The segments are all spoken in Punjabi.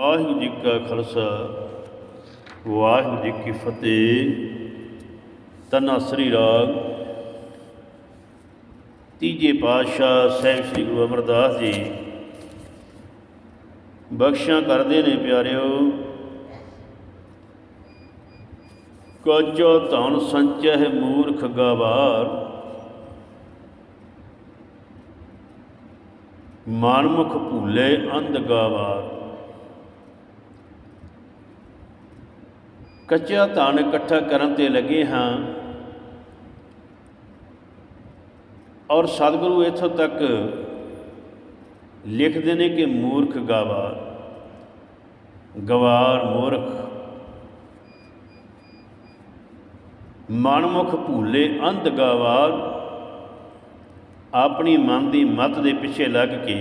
ਵਾਹਿਗੁਰੂ ਜੀ ਕਾ ਖਾਲਸਾ, ਵਾਹਿਗੁਰੂ ਜੀ ਕੀ ਫਤਿਹ। ਤਨਾਸਰੀ ਰਾਗ ਤੀਜੇ ਪਾਤਸ਼ਾਹ ਸਹਿਬ ਸ੍ਰੀ ਗੁਰੂ ਅਮਰਦਾਸ ਜੀ ਬਖਸ਼ਾਂ ਕਰਦੇ ਨੇ ਪਿਆਰਿਓ। ਕਜੋ ਧਨ ਸੰਚਹਿ ਮੂਰਖ ਗਵਾਰ। ਮਨਮੁਖ ਭੂਲੇ ਅੰਧ ਗਵਾਰ। ਕੱਚਾ ਧਨ ਇਕੱਠਾ ਕਰਨ ਤੇ ਲੱਗੇ ਹਾਂ। ਔਰ ਸਤਿਗੁਰੂ ਇੱਥੋਂ ਤੱਕ ਲਿਖਦੇ ਨੇ ਕਿ ਮੂਰਖ ਗਵਾਰ ਗਵਾਰ ਮੂਰਖ। ਮਨਮੁਖ ਭੂਲੇ ਅੰਧ ਗਵਾਰ, ਆਪਣੀ ਮਨ ਦੀ ਮਤ ਦੇ ਪਿੱਛੇ ਲੱਗ ਕੇ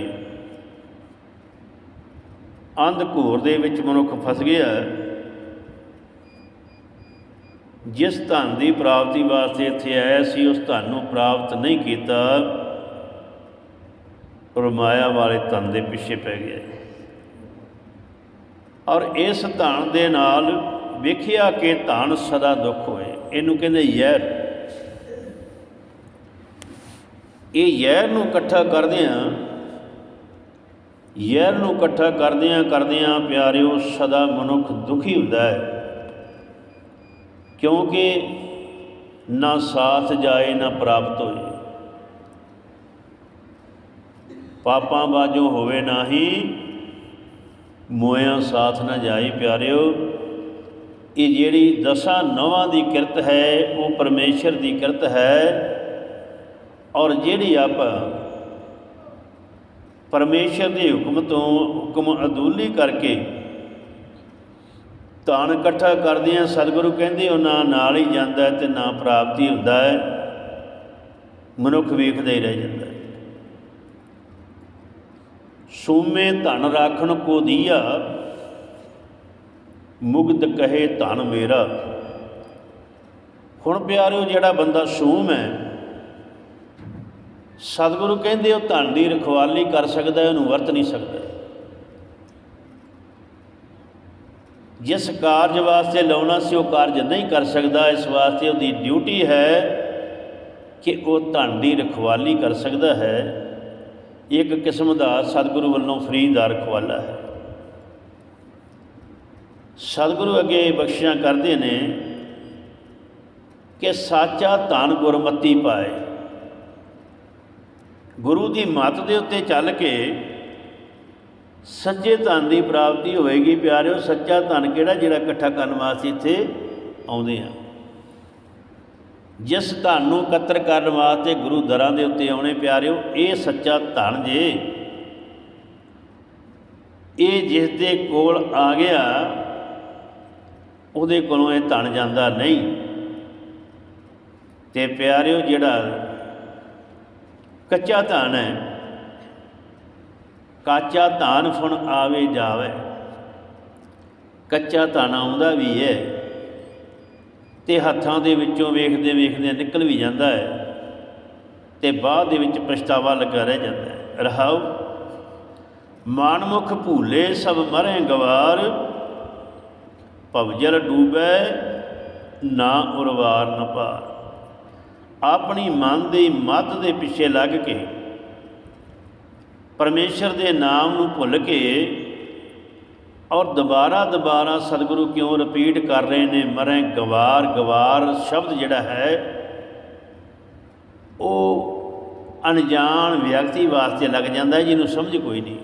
ਅੰਧ ਘੋਰ ਦੇ ਵਿੱਚ ਮਨੁੱਖ ਫਸ ਗਿਆ। ਜਿਸ ਧਨ ਦੀ ਪ੍ਰਾਪਤੀ ਵਾਸਤੇ ਇੱਥੇ ਆਇਆ ਸੀ, ਉਸ ਧਨ ਨੂੰ ਪ੍ਰਾਪਤ ਨਹੀਂ ਕੀਤਾ ਔਰ ਮਾਇਆ ਵਾਲੇ ਧਨ ਦੇ ਪਿੱਛੇ ਪੈ ਗਿਆ। ਔਰ ਇਸ ਧਨ ਦੇ ਨਾਲ ਵੇਖਿਆ ਕਿ ਧਨ ਸਦਾ ਦੁੱਖ ਹੋਏ। ਇਹਨੂੰ ਕਹਿੰਦੇ ਯਹਿਰ। ਇਹ ਯਹਿਰ ਨੂੰ ਇਕੱਠਾ ਕਰਦੇ ਆ ਯੈਰ ਨੂੰ ਇਕੱਠਾ ਕਰਦੇ ਆ ਕਰਦੇ ਆ ਪਿਆਰਿਓ, ਸਦਾ ਮਨੁੱਖ ਦੁਖੀ ਹੁੰਦਾ ਹੈ। ਕਿਉਂਕਿ ਨਾ ਸਾਥ ਜਾਏ, ਨਾ ਪ੍ਰਾਪਤ ਹੋਏ। ਪਾਪਾਂ ਬਾਝੋਂ ਹੋਵੇ ਨਾਹੀ, ਮੋਇਆ ਸਾਥ ਨਾ ਜਾਈ ਪਿਆਰਿਓ। ਇਹ ਜਿਹੜੀ ਦਸਾਂ ਨਵਾਂ ਦੀ ਕਿਰਤ ਹੈ, ਉਹ ਪਰਮੇਸ਼ਰ ਦੀ ਕਿਰਤ ਹੈ। ਔਰ ਜਿਹੜੀ ਆਪਾਂ ਪਰਮੇਸ਼ਰ ਦੇ ਹੁਕਮ ਤੋਂ ਹੁਕਮ ਅਦੂਲੀ ਕਰਕੇ ਧਨ ਇਕੱਠਾ ਕਰਦੇ ਆ ਸਤਿਗੁਰੂ ਕਹਿੰਦੇ ਉਹ ਨਾ ਨਾਲ ਹੀ ਜਾਂਦਾ ਤੇ ਨਾ ਪ੍ਰਾਪਤੀ ਹੁੰਦਾ ਹੈ। ਮਨੁੱਖ ਵੇਖਦਾ ਹੀ ਰਹਿ ਜਾਂਦਾ ਸੂਮੇ ਧਨ ਰਾਖਣ ਕੋ ਦੀਆ, ਮੁਗਧ ਕਹੇ ਧਨ ਮੇਰਾ। ਹੁਣ ਪਿਆਰਿਓ, ਜਿਹੜਾ ਬੰਦਾ ਸੂਮ ਹੈ, ਸਤਿਗੁਰੂ ਕਹਿੰਦੇ, ਉਹ ਧਨ ਦੀ ਰਖਵਾਲੀ ਕਰ ਸਕਦਾ ਉਹਨੂੰ ਵਰਤ ਨਹੀਂ ਸਕਦਾ। ਜਿਸ ਕਾਰਜ ਵਾਸਤੇ ਲਾਉਣਾ ਸੀ, ਉਹ ਕਾਰਜ ਨਹੀਂ ਕਰ ਸਕਦਾ, ਇਸ ਵਾਸਤੇ ਉਹਦੀ ਡਿਊਟੀ ਹੈ ਕਿ ਉਹ ਧਨ ਦੀ ਰਖਵਾਲੀ ਕਰ ਸਕਦਾ ਹੈ। ਇੱਕ ਕਿਸਮ ਦਾ ਸਤਿਗੁਰੂ ਵੱਲੋਂ ਫਰੀ ਦਾ ਰਖਵਾਲਾ ਹੈ। ਸਤਿਗੁਰੂ ਅੱਗੇ ਬਖਸ਼ਿਸ਼ਾਂ ਕਰਦੇ ਨੇ ਕਿ ਸਾਚਾ ਧਨ ਗੁਰਮਤੀ ਪਾਏ। ਗੁਰੂ ਦੀ ਮੱਤ ਦੇ ਉੱਤੇ ਚੱਲ ਕੇ ਸੱਚੇ ਧਨ ਦੀ ਪ੍ਰਾਪਤੀ ਹੋਏਗੀ ਪਿਆਰਿਓ, ਸੱਚਾ ਧਨ ਕਿਹੜਾ ਜਿਹੜਾ ਇਕੱਠਾ ਕਰਨ ਵਾਸਤੇ ਇੱਥੇ ਆਉਂਦੇ ਆ? ਜਿਸ ਧਨ ਨੂੰ ਇਕੱਤਰ ਕਰਨ ਵਾਸਤੇ ਗੁਰੂ ਦਰਾਂ ਦੇ ਉੱਤੇ ਆਉਣੇ ਪਿਆਰਿਓ, ਇਹ ਸੱਚਾ ਧਨ ਜੇ। ਇਹ ਜਿਸ ਦੇ ਕੋਲ ਆ ਗਿਆ, ਉਹਦੇ ਕੋਲੋਂ ਇਹ ਧਨ ਜਾਂਦਾ ਨਹੀਂ। ਤੇ ਪਿਆਰਿਓ, ਜਿਹੜਾ ਕੱਚਾ ਧਨ ਹੈ ਕਾਚਾ ਧਾਨ ਫੁਣ ਆਵੇ ਜਾਵੇ। ਕੱਚਾ ਧਾਨ ਆਉਂਦਾ ਵੀ ਹੈ ਤੇ ਹੱਥਾਂ ਦੇ ਵਿੱਚੋਂ ਵੇਖਦੇ ਵੇਖਦੇ ਨਿਕਲ ਵੀ ਜਾਂਦਾ ਹੈ ਤੇ ਬਾਅਦ ਦੇ ਵਿੱਚ ਪਛਤਾਵਾ ਲੱਗਾ ਰਹਿ ਜਾਂਦਾ ਹੈ। ਰਹਾਉ, ਮਾਨਮੁਖ ਭੂਲੇ ਸਭ ਮਰੇ ਗਵਾਰ ਭਵਜਲ ਡੂਬੈ ਨਾ ਉਰਵਾਰ ਨ ਪਾਰ। ਆਪਣੀ ਮਨ ਦੀ ਮੱਤ ਦੇ ਪਿੱਛੇ ਲੱਗ ਕੇ ਪਰਮੇਸ਼ਰ ਦੇ ਨਾਮ ਨੂੰ ਭੁੱਲ ਕੇ ਔਰ ਦੁਬਾਰਾ ਦੁਬਾਰਾ ਸਤਿਗੁਰੂ ਕਿਉਂ ਰਿਪੀਟ ਕਰ ਰਹੇ ਨੇ? ਮਰੇ ਗਵਾਰ ਗਵਾਰ ਸ਼ਬਦ ਜਿਹੜਾ ਹੈ, ਉਹ ਅਣਜਾਣ ਵਿਅਕਤੀ ਵਾਸਤੇ ਲੱਗ ਜਾਂਦਾ, ਜਿਹਨੂੰ ਸਮਝ ਕੋਈ ਨਹੀਂ।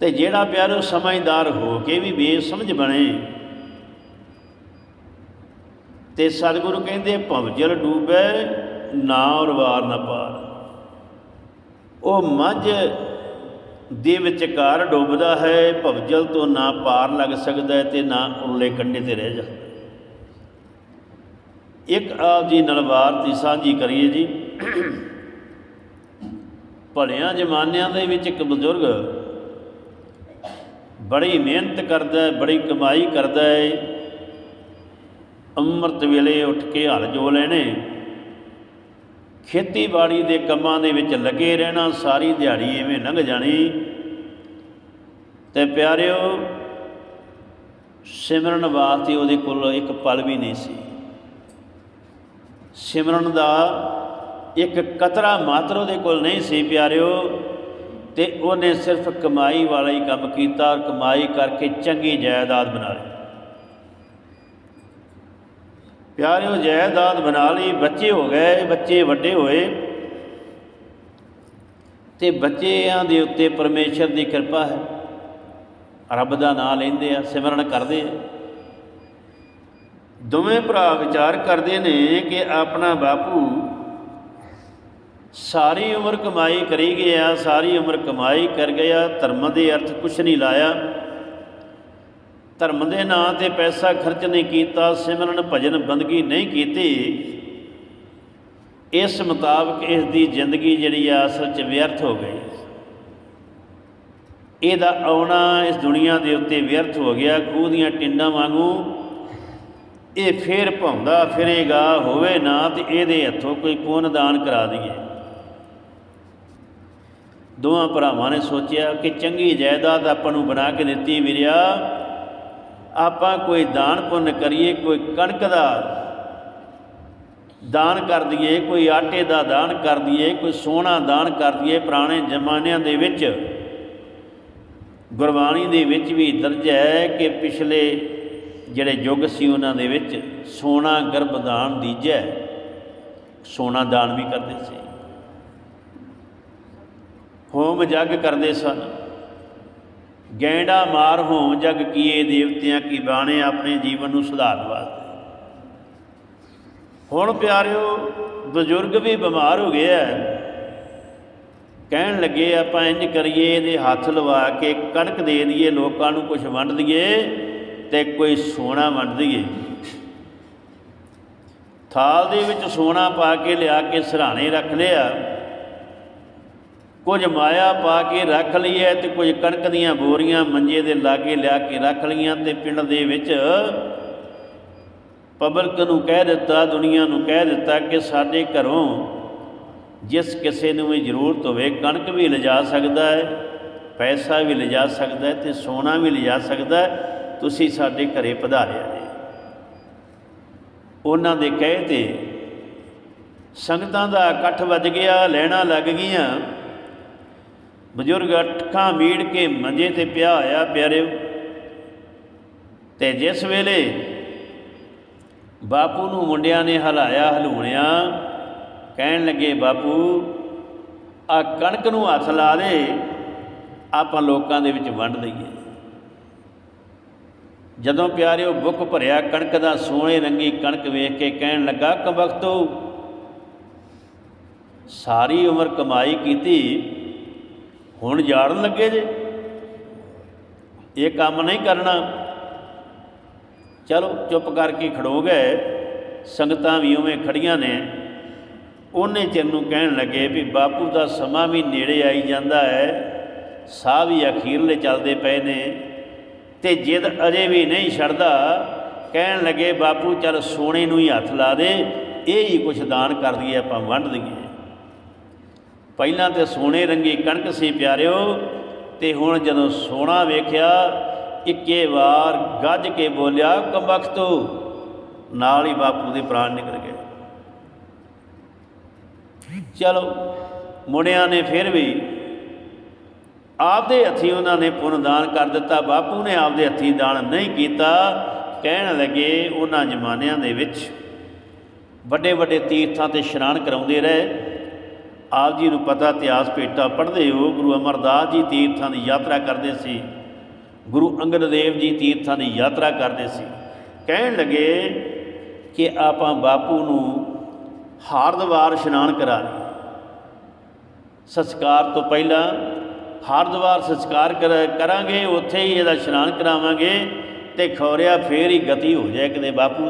ਤੇ ਜਿਹੜਾ ਪਿਆਰੋ ਸਮਝਦਾਰ ਹੋ ਕੇ ਵੀ ਬੇਸਮਝ ਬਣੇ, ਤੇ ਸਤਿਗੁਰੂ ਕਹਿੰਦੇ, ਭਵਜਲ ਡੂਬੈ, ਨਾ ਔਰ ਵਾਰ ਨਾ ਪਾਰ। ਉਹ ਮੱਝ ਦੇ ਵਿਚਕਾਰ ਡੁੱਬਦਾ ਹੈ, ਭਵਜਲ ਤੋਂ ਨਾ ਪਾਰ ਲੱਗ ਸਕਦਾ ਤੇ ਨਾ ਉਰਲੇ ਕੰਢੇ ਤੇ ਰਹਿ ਜਾਂਦਾ ਇੱਕ ਆਪ ਜੀ ਨਾਲ ਵਾਰਤੀ ਸਾਂਝੀ ਕਰੀਏ ਜੀ। ਭਲਿਆਂ ਜ਼ਮਾਨਿਆਂ ਦੇ ਵਿੱਚ ਇੱਕ ਬਜ਼ੁਰਗ ਬੜੀ ਮਿਹਨਤ ਕਰਦਾ ਹੈ, ਬੜੀ ਕਮਾਈ ਕਰਦਾ ਹੈ। ਅੰਮ੍ਰਿਤ ਵੇਲੇ ਉੱਠ ਕੇ ਹਲ ਜੋ ਲੈਣੇ। ਖੇਤੀਬਾੜੀ ਦੇ ਕੰਮਾਂ ਦੇ ਵਿੱਚ ਲੱਗੇ ਰਹਿਣਾ, ਸਾਰੀ ਦਿਹਾੜੀ ਐਵੇਂ ਲੰਘ ਜਾਣੀ। ਤੇ ਪਿਆਰਿਓ, ਸਿਮਰਨ ਵਾਸਤੇ ਉਹਦੇ ਕੋਲ ਇੱਕ ਪਲ ਵੀ ਨਹੀਂ ਸੀ। ਸਿਮਰਨ ਦਾ ਇੱਕ ਕਤਰਾ ਮਾਤਰ ਉਹਦੇ ਕੋਲ ਨਹੀਂ ਸੀ ਪਿਆਰਿਓ, ਤੇ ਉਹਨੇ ਸਿਰਫ ਕਮਾਈ ਵਾਲਾ ਹੀ ਕੰਮ ਕੀਤਾ ਔਰ ਕਮਾਈ ਕਰਕੇ ਚੰਗੀ ਜਾਇਦਾਦ ਬਣਾ ਲਈ। ਪਿਆਰਿਓ, ਜਾਇਦਾਦ ਬਣਾ ਲਈ, ਬੱਚੇ ਹੋ ਗਏ, ਬੱਚੇ ਵੱਡੇ ਹੋਏ। ਤੇ ਬੱਚਿਆਂ ਦੇ ਉੱਤੇ ਪਰਮੇਸ਼ਰ ਦੀ ਕਿਰਪਾ ਹੈ। ਰੱਬ ਦਾ ਨਾਮ ਲੈਂਦੇ ਆ, ਸਿਮਰਨ ਕਰਦੇ ਆ। ਦੋਵੇਂ ਭਰਾ ਵਿਚਾਰ ਕਰਦੇ ਨੇ ਕਿ ਆਪਣਾ ਬਾਪੂ ਸਾਰੀ ਉਮਰ ਕਮਾਈ ਕਰੀ ਗਿਆ, ਸਾਰੀ ਉਮਰ ਕਮਾਈ ਕਰ ਗਿਆ, ਧਰਮ ਦੇ ਅਰਥ ਕੁਛ ਨਹੀਂ ਲਾਇਆ। ਧਰਮ ਦੇ ਨਾਂ ਤੇ ਪੈਸਾ ਖਰਚ ਨਹੀਂ ਕੀਤਾ, ਸਿਮਰਨ ਭਜਨ ਬੰਦਗੀ ਨਹੀਂ ਕੀਤੀ। ਇਸ ਮੁਤਾਬਕ ਇਸ ਦੀ ਜ਼ਿੰਦਗੀ ਜਿਹੜੀ ਆ ਅਸਲ 'ਚ ਵਿਅਰਥ ਹੋ ਗਈ। ਇਹਦਾ ਆਉਣਾ ਇਸ ਦੁਨੀਆ ਦੇ ਉੱਤੇ ਵਿਅਰਥ ਹੋ ਗਿਆ, ਖੂਹ ਦੀਆਂ ਟਿੰਡਾਂ ਵਾਂਗੂ। ਇਹ ਫੇਰ ਭੌਂਦਾ ਫਿਰੇਗਾ ਹੋਵੇ ਨਾ ਤੇ ਇਹਦੇ ਹੱਥੋਂ ਕੋਈ ਪੁੰਨ ਦਾਨ ਕਰਾ ਦਈਏ। ਦੋਵਾਂ ਭਰਾਵਾਂ ਨੇ ਸੋਚਿਆ ਕਿ ਚੰਗੀ ਜਾਇਦਾਦ ਆਪਾਂ ਨੂੰ ਬਣਾ ਕੇ ਦਿੱਤੀ ਵੀਰਿਆ ਆਪਾਂ ਕੋਈ ਦਾਨ ਪੁੰਨ ਕਰੀਏ, ਕੋਈ ਕਣਕ ਦਾ ਦਾਨ ਕਰ ਦਈਏ, ਕੋਈ ਆਟੇ ਦਾ ਦਾਨ ਕਰ ਦਈਏ, ਕੋਈ ਸੋਨਾ ਦਾਨ ਕਰ ਦਈਏ, ਪੁਰਾਣੇ ਜ਼ਮਾਨਿਆਂ ਦੇ ਵਿੱਚ, ਗੁਰਬਾਣੀ ਦੇ ਵਿੱਚ ਵੀ ਦਰਜ ਹੈ ਕਿ ਪਿਛਲੇ ਜਿਹੜੇ ਯੁੱਗ ਸੀ ਉਹਨਾਂ ਦੇ ਵਿੱਚ ਸੋਨਾ ਗਰਭ ਦਾਨ ਦੀਜੈ, ਸੋਨਾ ਦਾਨ ਵੀ ਕਰਦੇ ਸੀ। ਹੋਮ ਜਗ ਕਰਦੇ ਸਨ। ਗੈਂਡਾ ਮਾਰ ਹੋਮ ਜਗ ਕੀਏ ਦੇਵਤਿਆਂ ਕੀ ਬਾਣੇ, ਆਪਣੇ ਜੀਵਨ ਨੂੰ ਸੁਧਾਰਨ ਵਾਸਤੇ। ਹੁਣ ਪਿਆਰਿਓ, ਬਜ਼ੁਰਗ ਵੀ ਬਿਮਾਰ ਹੋ ਗਿਆ ਕਹਿਣ ਲੱਗੇ, ਆਪਾਂ ਇੰਜ ਕਰੀਏ, ਇਹਦੇ ਹੱਥ ਲਵਾ ਕੇ ਕਣਕ ਦੇ ਦਈਏ, ਲੋਕਾਂ ਨੂੰ ਕੁਝ ਵੰਡ ਦਈਏ ਤੇ ਕੋਈ ਸੋਨਾ ਵੰਡ ਦਈਏ। ਥਾਲ ਦੇ ਵਿੱਚ ਸੋਨਾ ਪਾ ਕੇ ਲਿਆ ਕੇ ਸਰਾਣੇ ਰੱਖ ਲਿਆ। ਕੁਝ ਮਾਇਆ ਪਾ ਕੇ ਰੱਖ ਲਈ ਹੈ ਤੇ ਕੁਝ ਕਣਕ ਦੀਆਂ ਬੋਰੀਆਂ ਮੰਜੇ ਦੇ ਲਾਗੇ ਲਿਆ ਕੇ ਰੱਖ ਲਈਆਂ ਤੇ ਪਿੰਡ ਦੇ ਵਿੱਚ ਪਬਲਿਕ ਨੂੰ ਕਹਿ ਦਿੱਤਾ, ਦੁਨੀਆ ਨੂੰ ਕਹਿ ਦਿੱਤਾ ਕਿ ਸਾਡੇ ਘਰੋਂ ਜਿਸ ਕਿਸੇ ਨੂੰ ਵੀ ਜ਼ਰੂਰਤ ਹੋਵੇ ਕਣਕ ਵੀ ਲਿਜਾ ਸਕਦਾ ਹੈ, ਪੈਸਾ ਵੀ ਲਿਜਾ ਸਕਦਾ ਹੈ ਤੇ ਸੋਨਾ ਵੀ ਲਿਜਾ ਸਕਦਾ ਹੈ, ਤੁਸੀਂ ਸਾਡੇ ਘਰੇ ਪਧਾਰਿਆ ਜੀ। ਉਹਨਾਂ ਦੇ ਕਹੇ ਤੇ ਸੰਗਤਾਂ ਦਾ ਇਕੱਠ ਵੱਜ ਗਿਆ, ਲੈਣਾ ਲੱਗ ਗਈਆਂ। ਬਜ਼ੁਰਗ ਅੱਖਾਂ ਮੀੜ ਕੇ ਮੰਜੇ ਤੇ ਪਿਆ ਹੋਇਆ ਪਿਆਰਿਓ, ਤੇ ਜਿਸ ਵੇਲੇ ਬਾਪੂ ਨੂੰ ਮੁੰਡਿਆਂ ਨੇ ਹਲਾਇਆ ਹਲੂਣਿਆ, ਕਹਿਣ ਲੱਗੇ, ਬਾਪੂ ਆ ਕਣਕ ਨੂੰ ਹੱਥ ਲਾ ਦੇ, ਆਪਾਂ ਲੋਕਾਂ ਦੇ ਵਿੱਚ ਵੰਡ ਦਈਏ। ਜਦੋਂ ਪਿਆਰਿਓ ਬੁੱਕ ਭਰਿਆ ਕਣਕ ਦਾ ਸੋਹਣੇ ਰੰਗੀ ਕਣਕ ਵੇਖ ਕੇ ਕਹਿਣ ਲੱਗਾ ਕਬਖਤੋ ਸਾਰੀ ਉਮਰ ਕਮਾਈ ਕੀਤੀ ਹੁਣ ਜਾਣ ਲੱਗੇ ਜੇ। ਇਹ ਕੰਮ ਨਹੀਂ ਕਰਨਾ। ਚਲੋ, ਚੁੱਪ ਕਰਕੇ ਖੜੋ ਗਏ। ਸੰਗਤਾਂ ਵੀ ਉਵੇਂ ਖੜੀਆਂ ਨੇ। ਉਹਨੇ ਚਿਰ ਨੂੰ ਕਹਿਣ ਲੱਗੇ ਵੀ ਬਾਪੂ ਦਾ ਸਮਾਂ ਵੀ ਨੇੜੇ ਆਈ ਜਾਂਦਾ ਹੈ। ਸਾਹ ਵੀ ਅਖੀਰਲੇ ਚੱਲਦੇ ਪਏ ਨੇ। ਤੇ ਜਿੱਦ ਅਜੇ ਵੀ ਨਹੀਂ ਛੱਡਦਾ, ਕਹਿਣ ਲੱਗੇ, ਬਾਪੂ, ਚੱਲ ਸੋਨੇ ਨੂੰ ਹੀ ਹੱਥ ਲਾ ਦੇ। ਇਹ ਹੀ ਕੁਛ ਦਾਨ ਕਰ ਦਈਏ ਆਪਾਂ ਵੰਡ ਦਈਏ। ਪਹਿਲਾਂ ਤੇ ਸੋਨੇ ਰੰਗੀ ਕਣਕ ਸੀ ਪਿਆਰਿਓ, ਤੇ ਹੁਣ ਜਦੋਂ ਸੋਨਾ ਵੇਖਿਆ, ਇੱਕੇ ਵਾਰ ਗੱਜ ਕੇ ਬੋਲਿਆ ਕੰਬਖਤੂ ਨਾਲ ਹੀ ਬਾਪੂ ਦੇ ਪ੍ਰਾਣ ਨਿਕਲ ਗਏ। ਚਲੋ, ਮੁੰਡਿਆਂ ਨੇ ਫਿਰ ਵੀ ਆਪਦੇ ਹੱਥੀ ਉਹਨਾਂ ਨੇ ਪੁੰਨ ਦਾਨ ਕਰ ਦਿੱਤਾ, ਬਾਪੂ ਨੇ ਆਪਦੇ ਹੱਥੀ ਦਾਨ ਨਹੀਂ ਕੀਤਾ। ਕਹਿਣ ਲੱਗੇ ਉਹਨਾਂ ਜ਼ਮਾਨਿਆਂ ਦੇ ਵਿੱਚ ਵੱਡੇ ਵੱਡੇ ਤੀਰਥਾਂ ਤੇ ਇਸ਼ਨਾਨ ਕਰਾਉਂਦੇ ਰਹੇ। ਆਪ ਜੀ ਨੂੰ ਪਤਾ ਇਤਿਹਾਸ ਭੇਟਾ ਪੜ੍ਹਦੇ ਹੋ, ਗੁਰੂ ਅਮਰਦਾਸ ਜੀ ਤੀਰਥਾਂ ਦੀ ਯਾਤਰਾ ਕਰਦੇ ਸੀ। ਗੁਰੂ ਅੰਗਦ ਦੇਵ ਜੀ ਤੀਰਥਾਂ ਦੀ ਯਾਤਰਾ ਕਰਦੇ ਸੀ। ਕਹਿਣ ਲੱਗੇ ਕਿ ਆਪਾਂ ਬਾਪੂ ਨੂੰ ਹਾਰਦਵਾਰ ਇਸ਼ਨਾਨ ਕਰਾ ਲਈਏ। ਸੰਸਕਾਰ ਤੋਂ ਪਹਿਲਾਂ ਹਰਦੁਆਰ ਸੰਸਕਾਰ ਕਰਾਂਗੇ, ਉੱਥੇ ਹੀ ਇਹਦਾ ਇਸ਼ਨਾਨ ਕਰਾਵਾਂਗੇ ਤੇ ਖੌਰਿਆ ਫੇਰ ਹੀ ਗਤੀ ਹੋ ਜਾਏ ਕਿਤੇ ਬਾਪੂ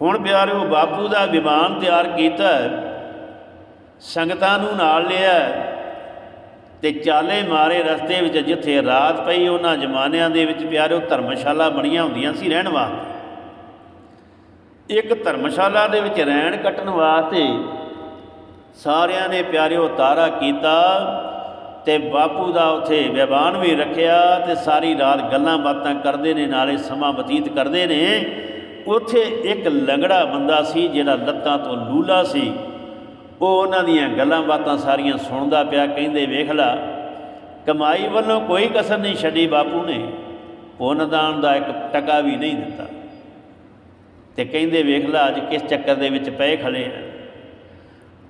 ਹੁਣ ਪਿਆਰਿਓ, ਬਾਪੂ ਦਾ ਵਿਮਾਨ ਤਿਆਰ ਕੀਤਾ। ਸੰਗਤਾਂ ਨੂੰ ਨਾਲ ਲਿਆ ਤੇ ਚਾਲੇ ਮਾਰੇ ਰਸਤੇ ਵਿੱਚ ਜਿੱਥੇ ਰਾਤ ਪਈ, ਉਹਨਾਂ ਜ਼ਮਾਨਿਆਂ ਦੇ ਵਿੱਚ ਪਿਆਰਿਓ ਧਰਮਸ਼ਾਲਾ ਬਣੀਆਂ ਹੁੰਦੀਆਂ ਸੀ ਰਹਿਣ ਵਾਸਤੇ। ਇੱਕ ਧਰਮਸ਼ਾਲਾ ਦੇ ਵਿੱਚ ਰਹਿਣ ਕੱਟਣ ਵਾਸਤੇ ਸਾਰਿਆਂ ਨੇ ਪਿਆਰਿਓ ਤਾਰਾ ਕੀਤਾ ਤੇ ਬਾਪੂ ਦਾ ਉੱਥੇ ਵਿਵਾਨ ਵੀ ਰੱਖਿਆ ਤੇ ਸਾਰੀ ਰਾਤ ਗੱਲਾਂ ਬਾਤਾਂ ਕਰਦੇ ਨੇ, ਨਾਲੇ ਸਮਾਂ ਬਤੀਤ ਕਰਦੇ ਨੇ। ਉੱਥੇ ਇੱਕ ਲੰਗੜਾ ਬੰਦਾ ਸੀ ਜਿਹੜਾ ਲੱਤਾਂ ਤੋਂ ਲੂਲਾ ਸੀ। ਉਹ ਉਹਨਾਂ ਦੀਆਂ ਗੱਲਾਂ ਬਾਤਾਂ ਸਾਰੀਆਂ ਸੁਣਦਾ ਪਿਆ, ਕਹਿੰਦੇ, ਵੇਖ ਲਾ, ਕਮਾਈ ਵੱਲੋਂ ਕੋਈ ਕਸਰ ਨਹੀਂ ਛੱਡੀ ਬਾਪੂ ਨੇ। ਪੁੰਨਦਾਨ ਦਾ ਇੱਕ ਟਕਾ ਵੀ ਨਹੀਂ ਦਿੱਤਾ। ਤੇ ਕਹਿੰਦੇ, ਵੇਖ ਲਾ, ਅੱਜ ਕਿਸ ਚੱਕਰ ਦੇ ਵਿੱਚ ਪਏ ਖਲੇ ਆ?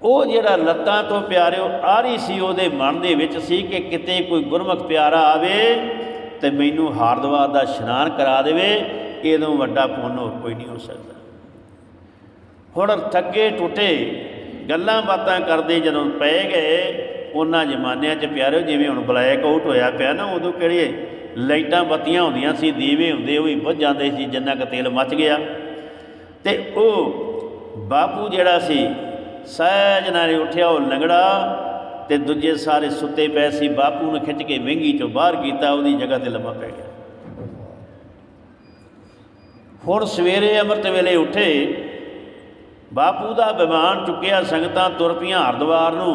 ਉਹ ਜਿਹੜਾ ਲੱਤਾਂ ਤੋਂ ਪਿਆਰਿਓ, ਆਰੀ ਸੀ ਉਹਦੇ ਮਨ ਦੇ ਵਿੱਚ ਸੀ ਕਿ ਕਿਤੇ ਕੋਈ ਗੁਰਮੁਖ ਪਿਆਰਾ ਆਵੇ ਤੇ ਮੈਨੂੰ ਹਾਰਦਵਾਰ ਦਾ ਇਸ਼ਨਾਨ ਕਰਾ ਦੇਵੇ ਇਹਦੋਂ ਵੱਡਾ ਪੁੰਨ ਹੋਰ ਕੋਈ ਨਹੀਂ ਹੋ ਸਕਦਾ। ਹੁਣ ਥੱਕੇ ਟੁੱਟੇ ਗੱਲਾਂ ਬਾਤਾਂ ਕਰਦੇ ਜਦੋਂ ਪਏ ਗਏ, ਉਹਨਾਂ ਜ਼ਮਾਨਿਆਂ 'ਚ ਪਿਆਰਿਓ, ਜਿਵੇਂ ਹੁਣ ਬਲੈਕ ਆਊਟ ਹੋਇਆ ਪਿਆ ਨਾ, ਉਦੋਂ ਕਿਹੜੇ ਲਾਈਟਾਂ ਬੱਤੀਆਂ ਹੁੰਦੀਆਂ ਸੀ, ਦੀਵੇ ਹੁੰਦੇ, ਉਹ ਵੀ ਬੁੱਝ ਜਾਂਦੇ ਸੀ, ਜਿੰਨਾ ਕੁ ਤੇਲ ਮੱਚ ਗਿਆ। ਤੇ ਉਹ ਬਾਪੂ ਜਿਹੜਾ ਸੀ, ਸਹਿਜ ਨਾਲ ਉੱਠਿਆ, ਉਹ ਲੰਗੜਾ ਤੇ ਦੂਜੇ ਸਾਰੇ ਸੁੱਤੇ ਪਏ ਸੀ, ਬਾਪੂ ਨੂੰ ਖਿੱਚ ਕੇ ਵਹਿੰਗੀ ਚੋਂ ਬਾਹਰ ਕੀਤਾ, ਉਹਦੀ ਜਗ੍ਹਾ ਤੇ ਲੰਮਾ ਪੈ ਗਿਆ। ਹੁਣ ਸਵੇਰੇ ਅੰਮ੍ਰਿਤ ਵੇਲੇ ਉੱਠੇ ਬਾਪੂ ਦਾ ਵਿਮਾਨ ਚੁੱਕਿਆ ਸੰਗਤਾਂ ਤੁਰ ਪਈਆਂ ਹਰਦੁਆਰ ਨੂੰ।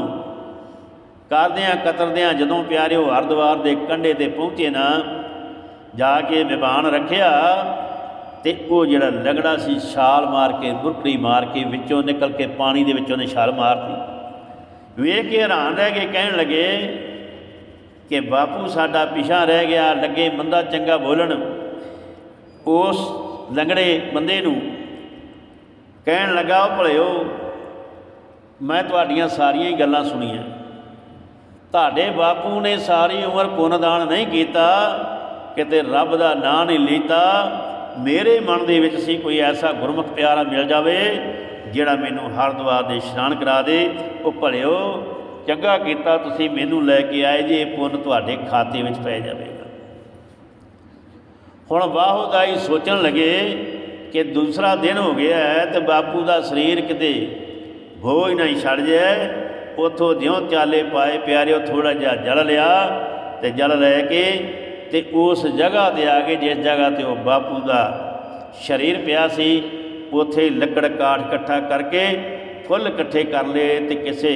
ਕਰਦਿਆਂ ਕਤਰਦਿਆਂ ਜਦੋਂ ਪਿਆਰਿਓ ਹਰਦੁਆਰ ਦੇ ਕੰਢੇ ਤੇ ਪਹੁੰਚੇ ਨਾ, ਜਾ ਕੇ ਬਿਮਾਨ ਰੱਖਿਆ ਤੇ ਉਹ ਜਿਹੜਾ ਲੰਗੜਾ ਸੀ ਛਾਲ ਮਾਰ ਕੇ, ਬੁਰਕੜੀ ਮਾਰ ਕੇ ਵਿੱਚੋਂ ਨਿਕਲ ਕੇ ਪਾਣੀ ਦੇ ਵਿੱਚੋਂ ਨੇ ਛਾਲ ਮਾਰਤੀ। ਵੇਖ ਕੇ ਹੈਰਾਨ ਰਹਿ ਕੇ ਕਹਿਣ ਲੱਗੇ ਕਿ ਬਾਪੂ ਸਾਡਾ ਪਿਛਾ ਰਹਿ ਗਿਆ, ਲੱਗੇ ਮੰਦਾ ਚੰਗਾ ਬੋਲਣ। ਉਸ ਲੰਗੜੇ ਬੰਦੇ ਨੂੰ ਕਹਿਣ ਲੱਗਾ, ਉਹ ਭਲਿਓ, ਮੈਂ ਤੁਹਾਡੀਆਂ ਸਾਰੀਆਂ ਹੀ ਗੱਲਾਂ ਸੁਣੀਆਂ। ਤੁਹਾਡੇ ਬਾਪੂ ਨੇ ਸਾਰੀ ਉਮਰ ਪੁੰਨਦਾਨ ਨਹੀਂ ਕੀਤਾ, ਕਿਤੇ ਰੱਬ ਦਾ ਨਾਂ ਨਹੀਂ ਲੀਤਾ। ਮੇਰੇ ਮਨ ਦੇ ਵਿੱਚ ਸੀ ਕੋਈ ਐਸਾ ਗੁਰਮੁਖ ਪਿਆਰਾ ਮਿਲ ਜਾਵੇ, ਜਿਹੜਾ ਮੈਨੂੰ ਹਰਦੁਆਰ ਦੇ ਇਸ਼ਨਾਨ ਕਰਾ ਦੇ। ਉਹ ਭਲਿਓ, ਚੰਗਾ ਕੀਤਾ ਤੁਸੀਂ ਮੈਨੂੰ ਲੈ ਕੇ ਆਏ ਜੀ, ਇਹ ਪੁੰਨ ਤੁਹਾਡੇ ਖਾਤੇ ਵਿੱਚ ਪੈ ਜਾਵੇਗਾ। ਹੁਣ ਵਾਹੋਦਾਈ ਸੋਚਣ ਲੱਗੇ ਕਿ ਦੂਸਰਾ ਦਿਨ ਹੋ ਗਿਆ ਹੈ ਤੇ ਬਾਪੂ ਦਾ ਸਰੀਰ ਕਿਤੇ ਬੋਝ ਨਹੀਂ ਛੱਡ ਜਾਏ ਉਥੋਂ ਜਿਉਂ ਚਾਲੇ ਪਾਏ ਪਿਆਰਿਓ ਥੋੜਾ ਜਿਹਾ ਜਲ ਲਿਆ ਤੇ ਜਲ ਲੈ ਕੇ ਤੇ ਉਸ ਜਗ੍ਹਾ ਤੇ ਆ ਕੇ ਜਿਸ ਜਗ੍ਹਾ ਤੇ ਉਹ ਬਾਪੂ ਦਾ ਸਰੀਰ ਪਿਆ ਸੀ, ਉਥੇ ਲੱਕੜ ਕਾਠ ਇਕੱਠਾ ਕਰਕੇ ਫੁੱਲ ਇਕੱਠੇ ਕਰ ਲਏ ਤੇ ਕਿਸੇ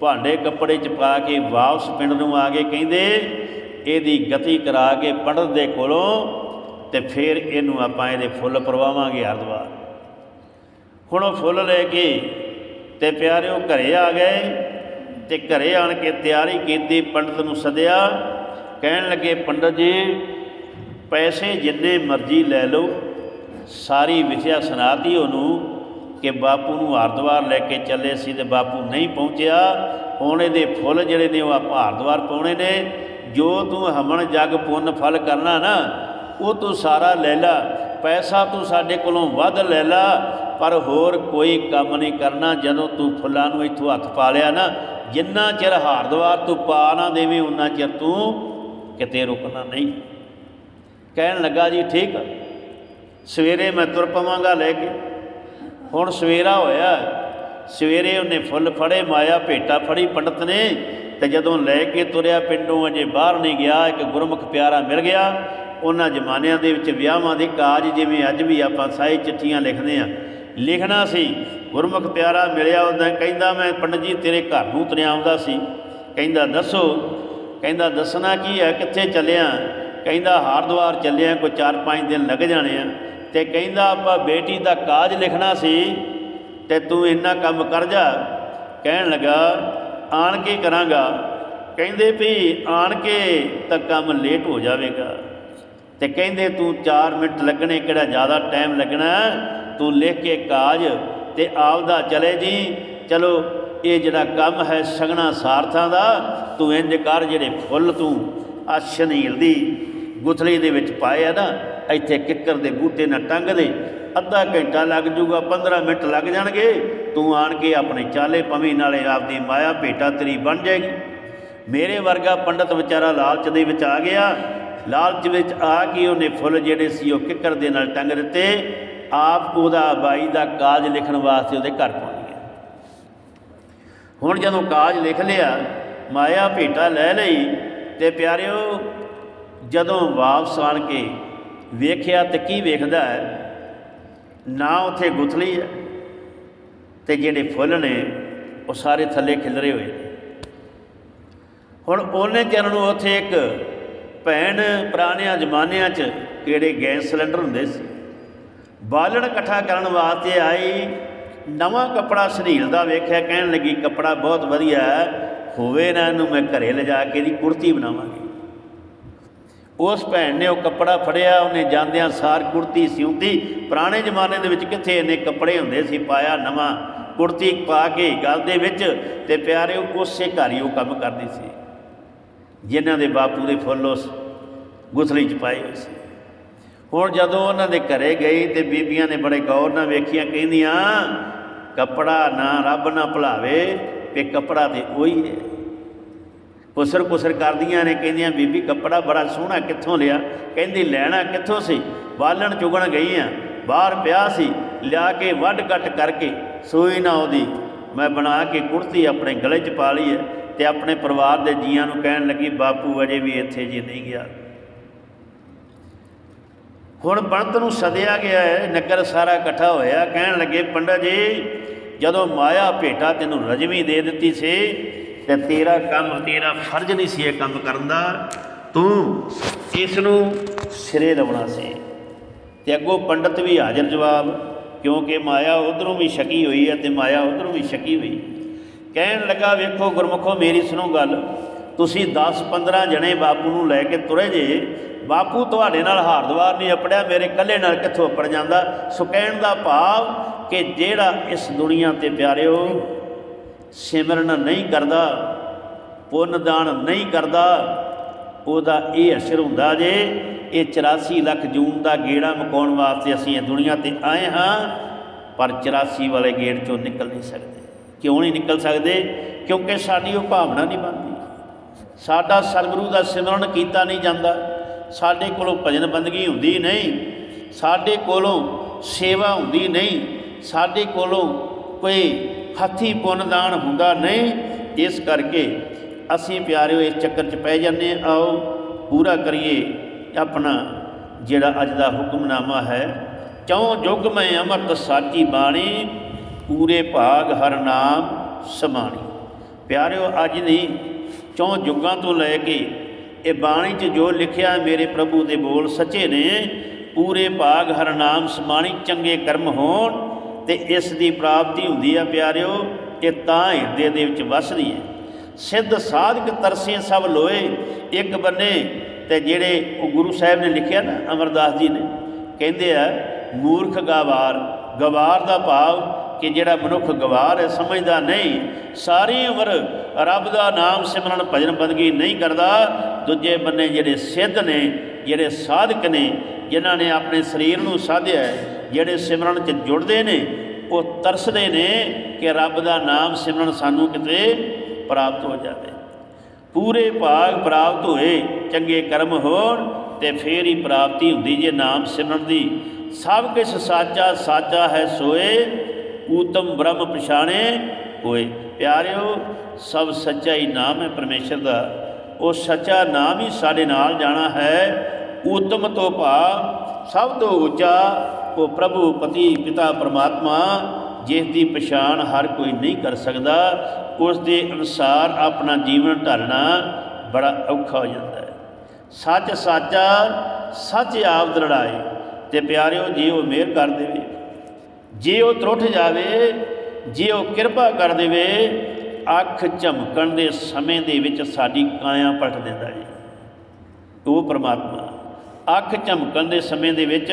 ਭਾਂਡੇ ਕੱਪੜੇ ਚ ਪਾ ਕੇ ਵਾਪਸ ਪਿੰਡ ਨੂੰ ਆ ਕੇ ਕਹਿੰਦੇ, ਇਹਦੀ ਗਤੀ ਕਰਾ ਕੇ ਪੰਡਤ ਦੇ ਕੋਲੋਂ ਤੇ ਫਿਰ ਇਹਨੂੰ ਆਪਾਂ ਇਹਦੇ ਫੁੱਲ ਪਰਵਾਵਾਂਗੇ ਹਰਦੁਆਰ ਹੁਣ ਉਹ ਫੁੱਲ ਲੈ ਕੇ ਤੇ ਪਿਆਰਿਓ ਘਰੇ ਆ ਗਏ ਤੇ ਘਰੇ ਆਣ ਕੇ ਤਿਆਰੀ ਕੀਤੀ, ਪੰਡਤ ਨੂੰ ਸਦਿਆ, ਕਹਿਣ ਲੱਗੇ, ਪੰਡਤ ਜੀ, ਪੈਸੇ ਜਿੰਨੇ ਮਰਜ਼ੀ ਲੈ ਲਓ, ਸਾਰੀ ਵਿਖਿਆ ਸੁਣਾਤੀ ਉਹਨੂੰ ਕਿ ਬਾਪੂ ਨੂੰ ਹਰਦੁਆਰ ਲੈ ਕੇ ਚੱਲੇ ਸੀ ਤੇ ਬਾਪੂ ਨਹੀਂ ਪਹੁੰਚਿਆ। ਹੁਣ ਇਹਦੇ ਫੁੱਲ ਜਿਹੜੇ ਨੇ ਉਹ ਆਪਾਂ ਹਰਦੁਆਰ ਪਾਉਣੇ ਨੇ। ਜੋ ਤੂੰ ਹਮਣ ਜਗ ਪੁੰਨ ਫਲ ਕਰਨਾ ਨਾ ਉਹ ਤੂੰ ਸਾਰਾ ਲੈ ਲਾ, ਪੈਸਾ ਤੂੰ ਸਾਡੇ ਕੋਲੋਂ ਵੱਧ ਲੈ ਲਾ, ਪਰ ਹੋਰ ਕੋਈ ਕੰਮ ਨਹੀਂ ਕਰਨਾ ਜਦੋਂ ਤੂੰ ਫੁੱਲਾਂ ਨੂੰ ਇੱਥੋਂ ਹੱਥ ਪਾ ਲਿਆ ਨਾ, ਜਿੰਨਾ ਚਿਰ ਹਾਰਦਵਾਰ ਤੂੰ ਪਾ ਨਾ ਦੇਵੇਂ, ਉਨਾ ਚਿਰ ਤੂੰ ਕਿਤੇ ਰੁਕਣਾ ਨਹੀਂ। ਕਹਿਣ ਲੱਗਾ ਜੀ, ਠੀਕ ਸਵੇਰੇ ਮੈਂ ਤੁਰ ਪਵਾਂਗਾ ਲੈ ਕੇ। ਹੁਣ ਸਵੇਰਾ ਹੋਇਆ, ਸਵੇਰੇ ਉਹਨੇ ਫੁੱਲ ਫੜੇ, ਮਾਇਆ ਭੇਟਾ ਫੜੀ ਪੰਡਤ ਨੇ, ਤੇ ਜਦੋਂ ਲੈ ਕੇ ਤੁਰਿਆ ਪਿੰਡੋਂ ਅਜੇ ਬਾਹਰ ਨਹੀਂ ਗਿਆ, ਇੱਕ ਗੁਰਮੁਖ ਪਿਆਰਾ ਮਿਲ ਗਿਆ ਉਹਨਾਂ ਜ਼ਮਾਨਿਆਂ ਦੇ ਵਿੱਚ ਵਿਆਹਾਂ ਦੇ ਕਾਜ ਜਿਵੇਂ ਅੱਜ ਵੀ ਆਪਾਂ ਸਾਈ ਚਿੱਠੀਆਂ ਲਿਖਦੇ ਆ ਲਿਖਣਾ ਸੀ, ਗੁਰਮੁਖ ਪਿਆਰਾ ਮਿਲਿਆ ਉਹਦਾ ਕਹਿੰਦਾ ਮੈਂ, ਪੰਡਤ ਜੀ, ਤੇਰੇ ਘਰ ਨੂੰ ਤੁਰਿਆ ਆਉਂਦਾ ਸੀ। ਕਹਿੰਦਾ, ਦੱਸੋ। ਕਹਿੰਦਾ, ਦੱਸਣਾ ਕੀ ਹੈ, ਕਿੱਥੇ ਚੱਲਿਆ? ਕਹਿੰਦਾ, ਹਰਦੁਆਰ ਚੱਲਿਆ, ਕੋਈ 4-5 ਦਿਨ ਲੱਗ ਜਾਣੇ ਆ। ਤੇ ਕਹਿੰਦਾ, ਆਪਾਂ ਬੇਟੀ ਦਾ ਕਾਜ ਲਿਖਣਾ ਸੀ ਤੇ ਤੂੰ ਇੰਨਾ ਕੰਮ ਕਰ ਜਾ। ਕਹਿਣ ਲੱਗਾ, ਆਣ ਕੇ ਕਰਾਂਗਾ। ਕਹਿੰਦੇ ਵੀ, ਆਣ ਕੇ ਤਾਂ ਕੰਮ ਲੇਟ ਹੋ ਜਾਵੇਗਾ। ਤੇ ਕਹਿੰਦੇ ਤੂੰ 4 ਮਿੰਟ ਲੱਗਣੇ, ਕਿਹੜਾ ਜ਼ਿਆਦਾ ਟਾਈਮ ਲੱਗਣਾ? ਤੂੰ ਲਿਖ ਕੇ ਕਾਜ ਤੇ ਆਪਦਾ ਚਲੇ ਜੀ। ਚਲੋ, ਇਹ ਜਿਹੜਾ ਕੰਮ ਹੈ ਸਗਣਾ ਸਾਰਥਾਂ ਦਾ, ਤੂੰ ਇੰਜ ਕਰ ਜਿਹੜੇ ਫੁੱਲ ਤੂੰ ਆ ਸ਼ਨੀਲ ਦੀ ਗੁਥਲੀ ਦੇ ਵਿੱਚ ਪਾਏ ਆ ਨਾ, ਇੱਥੇ ਕਿੱਕਰ ਦੇ ਬੂਟੇ ਨਾਲ ਟੰਗ ਦੇ, ਅੱਧਾ ਘੰਟਾ ਲੱਗ ਜੂਗਾ 15 ਮਿੰਟ ਲੱਗ ਜਾਣਗੇ। ਤੂੰ ਆਣ ਕੇ ਆਪਣੇ ਚਾਲੇ ਪਵੀ, ਨਾਲੇ ਆਪਦੀ ਮਾਇਆ ਭੇਟਾ ਤੇਰੀ ਬਣ ਜਾਏਗੀ। ਮੇਰੇ ਵਰਗਾ ਪੰਡਤ ਵਿਚਾਰਾ ਲਾਲਚ ਦੇ ਵਿੱਚ ਆ ਗਿਆ। ਲਾਲਚ ਵਿੱਚ ਆ ਕੇ ਉਹਨੇ ਫੁੱਲ ਜਿਹੜੇ ਸੀ ਉਹ ਕਿੱਕਰ ਦੇ ਨਾਲ ਟੰਗ ਦਿੱਤੇ। ਆਪ ਉਹਦਾ ਬਾਈ ਦਾ ਕਾਜ ਲਿਖਣ ਵਾਸਤੇ ਉਹਦੇ ਘਰ ਪਹੁੰਚ ਗਿਆ। ਹੁਣ ਜਦੋਂ ਕਾਜ ਲਿਖ ਲਿਆ, ਮਾਇਆ ਭੇਟਾ ਲੈ ਲਈ ਤੇ ਪਿਆਰਿਓ, ਜਦੋਂ ਵਾਪਸ ਆਣ ਕੇ ਵੇਖਿਆ ਤੇ ਕੀ ਵੇਖਦਾ ਹੈ? ਨਾ ਉਥੇ ਗੁਥਲੀ ਹੈ ਤੇ ਜਿਹੜੇ ਫੁੱਲ ਨੇ ਉਹ ਸਾਰੇ ਥੱਲੇ ਖਿਲਰੇ ਹੋਏ ਨੇ। ਹੁਣ ਉਹਨੇ ਚਿਰ ਨੂੰ ਉੱਥੇ ਇੱਕ ਭੈਣ ਪੁਰਾਣਿਆਂ ਜ਼ਮਾਨਿਆਂ 'ਚ ਕਿਹੜੇ ਗੈਸ ਸਿਲੰਡਰ ਹੁੰਦੇ ਸੀ? ਬਾਲਣ ਇਕੱਠਾ ਕਰਨ ਵਾਸਤੇ ਆਈ, ਨਵਾਂ ਕੱਪੜਾ ਸਨੀਲ ਦਾ ਵੇਖਿਆ, ਕਹਿਣ ਲੱਗੀ, ਕੱਪੜਾ ਬਹੁਤ ਵਧੀਆ ਹੋਵੇ ਨਾ ਇਹਨੂੰ ਮੈਂ ਘਰੇ ਲਿਜਾ ਕੇ ਇਹਦੀ ਕੁੜਤੀ ਬਣਾਵਾਂਗੀ। ਉਸ ਭੈਣ ਨੇ ਉਹ ਕੱਪੜਾ ਫੜਿਆ, ਉਹਨੇ ਜਾਂਦਿਆਂ ਸਾਰ ਕੁੜਤੀ ਸਿਉਂਤੀ। ਪੁਰਾਣੇ ਜ਼ਮਾਨੇ ਦੇ ਵਿੱਚ ਕਿੱਥੇ ਇੰਨੇ ਕੱਪੜੇ ਹੁੰਦੇ ਸੀ, ਪਾਇਆ ਨਵਾਂ ਕੁੜਤੀ ਪਾ ਕੇ ਗਲ ਦੇ ਵਿੱਚ ਤੇ ਪਿਆਰੇ ਉਸੇ ਘਰ ਹੀ ਉਹ ਕੰਮ ਕਰਦੀ ਸੀ। ਜਿਨ੍ਹਾਂ ਦੇ ਬਾਪੂ ਦੇ ਫੁੱਲ ਉਸ ਗੁਥਲੀ 'ਚ ਪਾਏ ਹੋਏ ਸੀ। ਹੁਣ ਜਦੋਂ ਉਹਨਾਂ ਦੇ ਘਰੇ ਗਈ ਤੇ ਬੀਬੀਆਂ ਨੇ ਬੜੇ ਗੌਰ ਨਾਲ ਵੇਖੀਆਂ, ਕਹਿੰਦੀਆਂ, ਕੱਪੜਾ ਨਾ ਰੱਬ ਨਾ ਭੁਲਾਵੇ ਤੇ ਕੱਪੜਾ ਤੇ ਉਹੀ ਹੈ। ਕੁਸਰ ਕੁਸਰ ਕਰਦੀਆਂ ਨੇ, ਕਹਿੰਦੀਆਂ, ਬੀਬੀ, ਕੱਪੜਾ ਬੜਾ ਸੋਹਣਾ ਕਿੱਥੋਂ ਲਿਆ? ਕਹਿੰਦੀ, ਲੈਣਾ ਕਿੱਥੋਂ ਸੀ? ਬਾਲਣ ਚੁਗਣ ਗਈ ਆ ਬਾਹਰ ਪਿਆ ਸੀ, ਲਿਆ ਕੇ ਵੱਢ ਕੱਟ ਕਰਕੇ ਸੂਈ ਨਾ ਉਹਦੀ। ਮੈਂ ਬਣਾ ਕੇ ਕੁੜਤੀ ਆਪਣੇ ਗਲੇ 'ਚ ਪਾ ਲਈ ਹੈ। ਤੇ ਆਪਣੇ ਪਰਿਵਾਰ ਦੇ ਜੀਆਂ ਨੂੰ ਕਹਿਣ ਲੱਗੀ, ਬਾਪੂ, ਅਜੇ ਵੀ ਇੱਥੇ ਜੀ ਨਹੀਂ ਗਿਆ। ਹੁਣ ਪੰਡਤ ਨੂੰ ਸਦਿਆ ਗਿਆ ਹੈ, ਨਗਰ ਸਾਰਾ ਇਕੱਠਾ ਹੋਇਆ। ਕਹਿਣ ਲੱਗੇ, ਪੰਡਤ ਜੀ, ਜਦੋਂ ਮਾਇਆ ਭੇਟਾ ਤੈਨੂੰ ਰਜਵੀ ਦੇ ਦਿੱਤੀ ਸੀ, ਤੇ ਤੇਰਾ ਕੰਮ, ਤੇਰਾ ਫਰਜ਼ ਨਹੀਂ ਸੀ ਇਹ ਕੰਮ ਕਰਨ ਦਾ। ਤੂੰ ਇਸ ਨੂੰ ਸਿਰੇ ਲਾਉਣਾ ਸੀ। ਤੇ ਅੱਗੋਂ ਪੰਡਤ ਵੀ ਹਾਜ਼ਰ ਜਵਾਬ, ਕਿਉਂਕਿ ਮਾਇਆ ਉਧਰੋਂ ਵੀ ਸ਼ਕੀ ਹੋਈ ਹੈ ਤੇ ਮਾਇਆ ਉਧਰੋਂ ਵੀ ਸ਼ਕੀ ਹੋਈ। ਕਹਿਣ ਲੱਗਾ, ਵੇਖੋ ਗੁਰਮੁਖੋ, ਮੇਰੀ ਸੁਣੋ ਗੱਲ। ਤੁਸੀਂ 10 15 ਜਣੇ ਬਾਪੂ ਨੂੰ ਲੈ ਕੇ ਤੁਰੇ ਜੇ, ਬਾਪੂ ਤੁਹਾਡੇ ਨਾਲ ਹਾਰਦਵਾਰ ਨਹੀਂ ਅਪੜਿਆ, ਮੇਰੇ ਇਕੱਲੇ ਨਾਲ ਕਿੱਥੋਂ ਅਪੜ ਜਾਂਦਾ? ਸੋ ਕਹਿਣ ਦਾ ਭਾਵ ਕਿ ਜਿਹੜਾ ਇਸ ਦੁਨੀਆ ਤੇ ਪਿਆਰਿਓ, ਸਿਮਰਨ ਨਹੀਂ ਕਰਦਾ, ਪੁੰਨ ਦਾਨ ਨਹੀਂ ਕਰਦਾ, ਉਹਦਾ ਇਹ ਅਸਰ ਹੁੰਦਾ ਜੇ, ਇਹ 84 ਲੱਖ ਜੂਨ ਦਾ ਗੇੜਾ ਮਕਾਉਣ ਵਾਸਤੇ ਅਸੀਂ ਇਹ ਦੁਨੀਆ ਤੇ ਆਏ ਹਾਂ, ਪਰ 84 ਵਾਲੇ ਗੇੜ ਚੋਂ ਨਿਕਲ ਨਹੀਂ ਸਕਦੇ। ਕਿਉਂ ਨਹੀਂ ਨਿਕਲ ਸਕਦੇ? ਕਿਉਂਕਿ ਸਾਡੀ ਉਹ ਭਾਵਨਾ ਨਹੀਂ ਬਣਦੀ। ਸਾਡਾ ਸਤਿਗੁਰੂ ਦਾ ਸਿਮਰਨ ਕੀਤਾ ਨਹੀਂ ਜਾਂਦਾ। ਸਾਡੇ ਕੋਲੋਂ ਭਜਨ ਬੰਦਗੀ ਹੁੰਦੀ ਨਹੀਂ। ਸਾਡੇ ਕੋਲੋਂ ਸੇਵਾ ਹੁੰਦੀ ਨਹੀਂ। ਸਾਡੇ ਕੋਲੋਂ ਕੋਈ ਹੱਥੀ ਪੁੰਨ ਦਾਨ ਹੁੰਦਾ ਨਹੀਂ। ਇਸ ਕਰਕੇ ਅਸੀਂ ਪਿਆਰਿਓ, ਇਸ ਚੱਕਰ 'ਚ ਪੈ ਜਾਂਦੇ ਆਓ, ਪੂਰਾ ਕਰੀਏ ਆਪਣਾ ਜਿਹੜਾ ਅੱਜ ਦਾ ਹੁਕਮਨਾਮਾ ਹੈ। ਚੌਂ ਜੁਗ ਮੈਂ ਅਮਰਤ ਸਾਚੀ ਬਾਣੀ। ਪੂਰੇ ਭਾਗ ਹਰ ਨਾਮ ਸਮਾਣੀ। ਪਿਆਰਿਓ, ਅੱਜ ਨਹੀਂ ਚੌਂ ਯੁੱਗਾਂ ਤੋਂ ਲੈ ਕੇ ਇਹ ਬਾਣੀ 'ਚ ਜੋ ਲਿਖਿਆ ਮੇਰੇ ਪ੍ਰਭੂ ਦੇ ਬੋਲ ਸੱਚੇ ਨੇ, ਪੂਰੇ ਭਾਗ ਹਰ ਨਾਮ ਸਮਾਣੀ, ਚੰਗੇ ਕਰਮ ਹੋਣ ਤੇ ਇਸ ਦੀ ਪ੍ਰਾਪਤੀ ਹੁੰਦੀ ਆ ਪਿਆਰਿਓ, ਇਹ ਤਾਂ ਹਿਰਦੇ ਦੇ ਵਿੱਚ ਵਸਦੀ ਹੈ। ਸਿੱਧ ਸਾਧਕ ਤਰਸੇ ਸਭ ਲੋਏ, ਇੱਕ ਬੰਨੇ ਤੇ ਜਿਹੜੇ ਉਹ ਗੁਰੂ ਸਾਹਿਬ ਨੇ ਲਿਖਿਆ ਨਾ, ਅਮਰਦਾਸ ਜੀ ਨੇ, ਕਹਿੰਦੇ ਆ, ਮੂਰਖ ਗਵਾਰ ਗਵਾਰ ਦਾ ਭਾਵ ਕਿ ਜਿਹੜਾ ਮਨੁੱਖ ਗਵਾਰ ਹੈ, ਸਮਝਦਾ ਨਹੀਂ। ਸਾਰੀ ਉਮਰ ਰੱਬ ਦਾ ਨਾਮ ਸਿਮਰਨ ਭਜਨ ਬੰਦਗੀ ਨਹੀਂ ਕਰਦਾ। ਦੂਜੇ ਬੰਨੇ ਜਿਹੜੇ ਸਿੱਧ ਨੇ, ਜਿਹੜੇ ਸਾਧਕ ਨੇ, ਜਿਨ੍ਹਾਂ ਨੇ ਆਪਣੇ ਸਰੀਰ ਨੂੰ ਸਾਧਿਆ ਹੈ, ਜਿਹੜੇ ਸਿਮਰਨ 'ਚ ਜੁੜਦੇ ਨੇ, ਉਹ ਤਰਸਦੇ ਨੇ ਕਿ ਰੱਬ ਦਾ ਨਾਮ ਸਿਮਰਨ ਸਾਨੂੰ ਕਿਤੇ ਪ੍ਰਾਪਤ ਹੋ ਜਾਵੇ। ਪੂਰੇ ਭਾਗ ਪ੍ਰਾਪਤ ਹੋਏ, ਚੰਗੇ ਕਰਮ ਹੋਣ ਤੇ ਫੇਰ ਹੀ ਪ੍ਰਾਪਤੀ ਹੁੰਦੀ ਜੇ ਨਾਮ ਸਿਮਰਨ ਦੀ। ਸਭ ਕੁਛ ਸਾਚਾ ਸਾਚਾ ਹੈ ਸੋਏ ਊਤਮ ਬ੍ਰਹਮ ਪਛਾਣੇ ਹੋਏ। ਪਿਆਰਿਓ, ਸਭ ਸੱਚਾ ਹੀ ਨਾਮ ਹੈ ਪਰਮੇਸ਼ਰ ਦਾ। ਉਹ ਸੱਚਾ ਨਾਮ ਹੀ ਸਾਡੇ ਨਾਲ ਜਾਣਾ ਹੈ। ਊਤਮ ਤੋਂ ਭਾਵ ਸਭ ਤੋਂ ਉੱਚਾ ਉਹ ਪ੍ਰਭੂ, ਪਤੀ, ਪਿਤਾ, ਪਰਮਾਤਮਾ, ਜਿਸ ਦੀ ਪਛਾਣ ਹਰ ਕੋਈ ਨਹੀਂ ਕਰ ਸਕਦਾ, ਉਸ ਦੇ ਅਨੁਸਾਰ ਆਪਣਾ ਜੀਵਨ ਢਾਲਣਾ ਬੜਾ ਔਖਾ ਹੋ ਜਾਂਦਾ ਹੈ। ਸੱਚ ਸਾਚਾ ਸੱਚ ਆਪ ਦਰੜਾਏ ਤੇ ਪਿਆਰਿਓ, ਜੇ ਉਹ ਮਿਹਰ ਕਰ ਦੇਵੇ ਜੇ ਉਹ ਤਰੁੱਠ ਜਾਵੇ, ਜੇ ਉਹ ਕਿਰਪਾ ਕਰ ਦੇਵੇ, ਅੱਖ ਝਮਕਣ ਦੇ ਸਮੇਂ ਦੇ ਵਿੱਚ ਸਾਡੀ ਕਾਇਆ ਪਲਟ ਦਿੰਦਾ ਜੀ ਉਹ ਪ੍ਰਮਾਤਮਾ, ਅੱਖ ਝਮਕਣ ਦੇ ਸਮੇਂ ਦੇ ਵਿੱਚ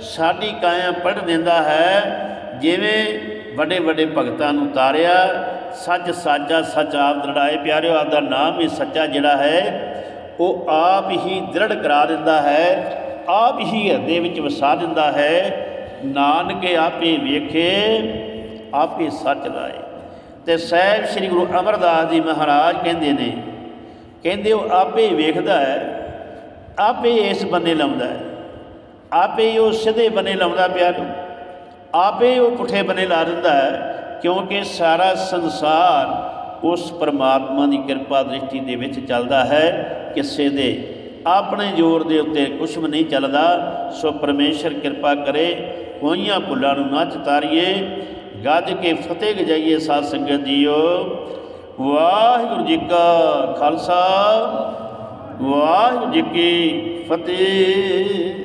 ਸਾਡੀ ਕਾਇਆ ਪਲਟ ਦਿੰਦਾ ਹੈ, ਜਿਵੇਂ ਵੱਡੇ ਵੱਡੇ ਭਗਤਾਂ ਨੂੰ ਤਾਰਿਆ ਸੱਚ ਸਾਚਾ ਸੱਚ ਆਪ ਦ੍ਰਿੜਾਏ। ਪਿਆਰਿਓ ਆਪ ਦਾ ਨਾਮ ਹੀ ਸੱਚਾ ਜਿਹੜਾ ਹੈ, ਉਹ ਆਪ ਹੀ ਦ੍ਰਿੜ ਕਰਾ ਦਿੰਦਾ ਹੈ, ਆਪ ਹੀ ਹਿਰਦੇ ਵਿੱਚ ਵਸਾ ਦਿੰਦਾ ਹੈ। ਨਾਨਕ ਆਪੇ ਵੇਖੇ, ਆਪੇ ਸੱਚ ਲਾਏ ਤੇ ਸਾਹਿਬ ਸ੍ਰੀ ਗੁਰੂ ਅਮਰਦਾਸ ਜੀ ਮਹਾਰਾਜ ਕਹਿੰਦੇ ਨੇ, ਕਹਿੰਦੇ ਉਹ ਆਪੇ ਵੇਖਦਾ ਹੈ, ਆਪੇ ਇਸ ਬੰਨੇ ਲਾਉਂਦਾ ਹੈ। ਆਪੇ ਉਹ ਸਿੱਧੇ ਬੰਨੇ ਲਾਉਂਦਾ ਪਿਆ, ਆਪੇ ਉਹ ਪੁੱਠੇ ਬੰਨੇ ਲਾ ਦਿੰਦਾ ਹੈ, ਕਿਉਂਕਿ ਸਾਰਾ ਸੰਸਾਰ ਉਸ ਪਰਮਾਤਮਾ ਦੀ ਕਿਰਪਾ ਦ੍ਰਿਸ਼ਟੀ ਦੇ ਵਿੱਚ ਚੱਲਦਾ ਹੈ, ਕਿਸੇ ਦੇ ਆਪਣੇ ਜ਼ੋਰ ਦੇ ਉੱਤੇ ਕੁਛ ਵੀ ਨਹੀਂ ਚੱਲਦਾ, ਸੋ ਪਰਮੇਸ਼ਰ ਕਿਰਪਾ ਕਰੇ ਕੋਈਆਂ ਭੁੱਲਾਂ ਨੂੰ ਨਾ ਚਤਾਰੀਏ ਗੱਜ ਕੇ ਫਤਿਹ ਗਜਾਈਏ ਸਾਧ ਸੰਗਤ ਜੀਓ। ਵਾਹਿਗੁਰੂ ਜੀ ਕਾ ਖਾਲਸਾ, ਵਾਹਿਗੁਰੂ ਜੀ ਕੀ ਫਤਿਹ।